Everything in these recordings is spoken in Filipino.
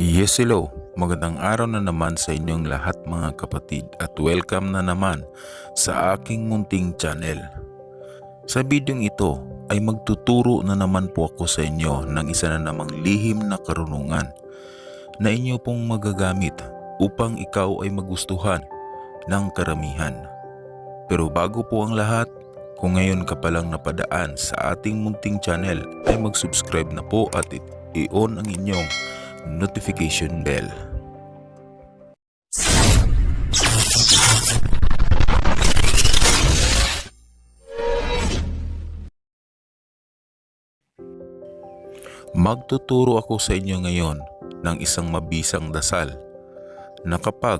Yes, hello. Magandang araw na naman sa inyong lahat mga kapatid at welcome na naman sa aking munting channel. Sa bidyong ito ay magtuturo na naman po ako sa inyo ng isa na namang lihim na karunungan na inyo pong magagamit upang ikaw ay magustuhan ng karamihan. Pero bago po ang lahat, kung ngayon ka palang napadaan sa ating munting channel ay mag-subscribe na po at i-on ang inyong notification bell. Magtuturo ako sa inyo ngayon ng isang mabisang dasal na kapag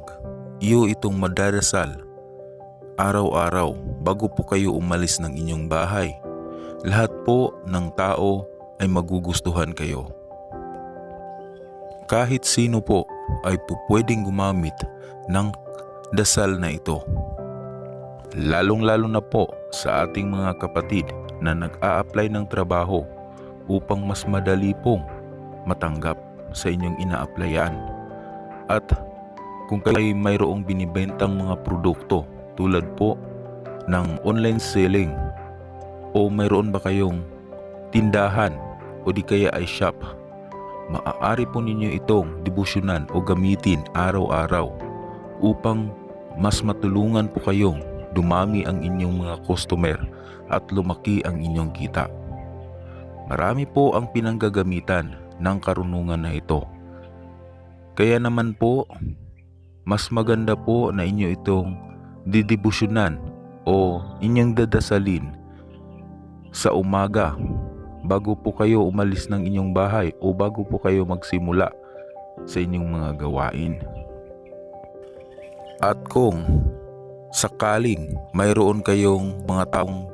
iyo itong madadasal araw-araw bago po kayo umalis ng inyong bahay, lahat po ng tao ay magugustuhan kayo. Kahit sino po ay po pwedeng gumamit ng dasal na ito. Lalong-lalo na po sa ating mga kapatid na nag-a-apply ng trabaho upang mas madali pong matanggap sa inyong ina-applyan. At kung kayo ay mayroong binibentang mga produkto tulad po ng online selling o mayroon ba kayong tindahan o di kaya ay shop, maaari po ninyo itong debusyonan o gamitin araw-araw upang mas matulungan po kayong dumami ang inyong mga customer at lumaki ang inyong kita. Marami po ang pinanggagamitan ng karunungan na ito. Kaya naman po, mas maganda po na inyo itong didibusyonan o inyong dadasalin sa umaga bago po kayo umalis ng inyong bahay o bago po kayo magsimula sa inyong mga gawain. At kung sakaling mayroon kayong mga taong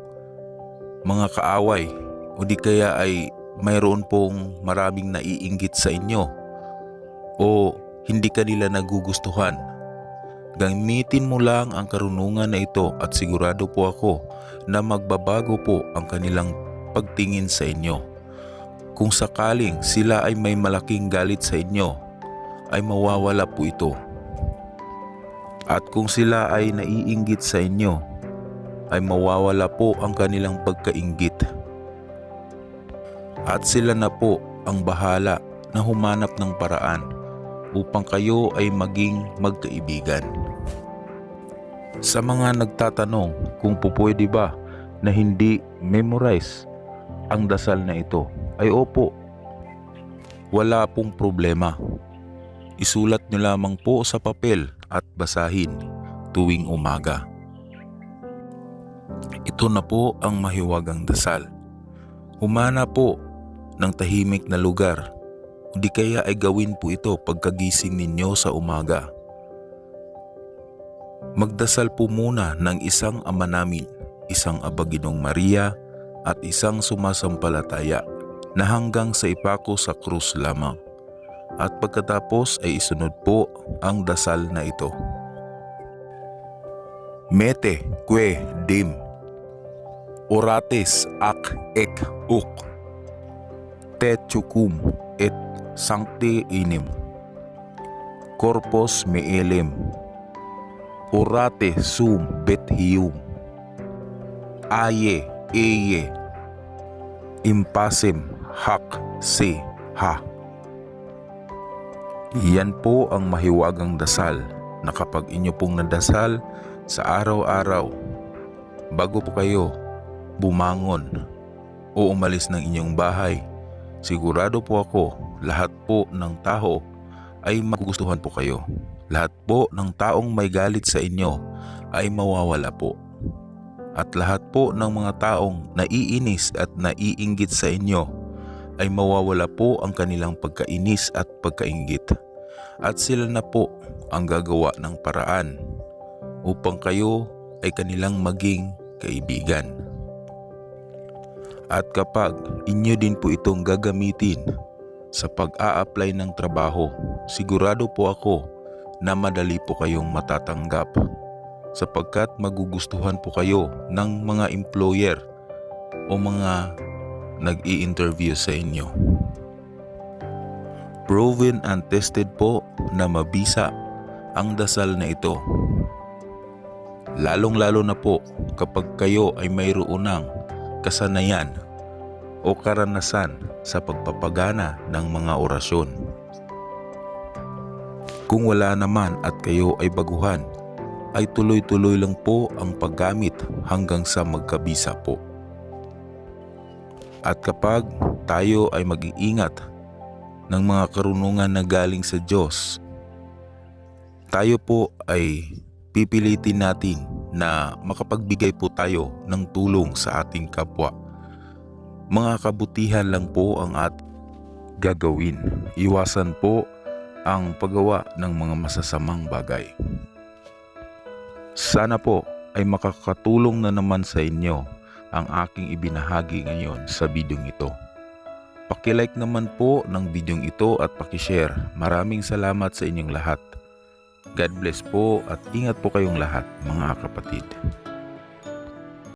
mga kaaway o di kaya ay mayroon pong maraming naiinggit sa inyo o hindi ka nila nagugustuhan. Gamitin mo lang ang karunungan na ito at sigurado po ako na magbabago po ang kanilang pagtingin sa inyo. Kung sakaling sila ay may malaking galit sa inyo, ay mawawala po ito. At kung sila ay naiinggit sa inyo, ay mawawala po ang kanilang pagkainggit. At sila na po ang bahala na humanap ng paraan upang kayo ay maging magkaibigan. Sa mga nagtatanong kung po pwede ba na hindi memorize ang dasal na ito, ay opo, wala pong problema. Isulat nyo lamang po sa papel at basahin tuwing umaga. Ito na po ang mahiwagang dasal. Humana po ng tahimik na lugar di kaya ay gawin po ito pagkagising ninyo sa umaga. Magdasal po muna ng isang ama namin, isang abaginong Maria at isang sumasampalataya na hanggang sa ipako sa krus lamang. At pagkatapos ay isunod po ang dasal na ito. Mete, kwe, dim. Orates, ak, ek, uk. Te, chukum, et, sancti inim. Corpus meelim. Orate sum bet hium. Aye, eye. Impasim hak se ha. Yan po ang mahiwagang dasal na kapag inyo pong nadasal sa araw-araw bago po kayo bumangon o umalis ng inyong bahay, sigurado po ako lahat po ng tao ay magugustuhan po kayo. Lahat po ng taong may galit sa inyo ay mawawala po. At lahat po ng mga taong naiinis at naiinggit sa inyo ay mawawala po ang kanilang pagkainis at pagkainggit. At sila na po ang gagawa ng paraan upang kayo ay kanilang maging kaibigan. At kapag inyo din po itong gagamitin sa pag-a-apply ng trabaho, sigurado po ako na madali po kayong matatanggap sapagkat magugustuhan po kayo ng mga employer o mga nag-i-interview sa inyo. Proven and tested po na mabisa ang dasal na ito. Lalong-lalo na po kapag kayo ay mayroon ng kasanayan o karanasan sa pagpapagana ng mga orasyon. Kung wala naman at kayo ay baguhan, ay tuloy-tuloy lang po ang paggamit hanggang sa magkabisa po. At kapag tayo ay mag-iingat ng mga karunungan na galing sa Diyos, tayo po ay pipilitin natin na makapagbigay po tayo ng tulong sa ating kapwa. Mga kabutihan lang po ang at gagawin. Iwasan po ang paggawa ng mga masasamang bagay. Sana po ay makakatulong na naman sa inyo ang aking ibinahagi ngayon sa bidyong ito. Pakilike naman po ng bidyong ito at pakishare. Maraming salamat sa inyong lahat. God bless po at ingat po kayong lahat mga kapatid.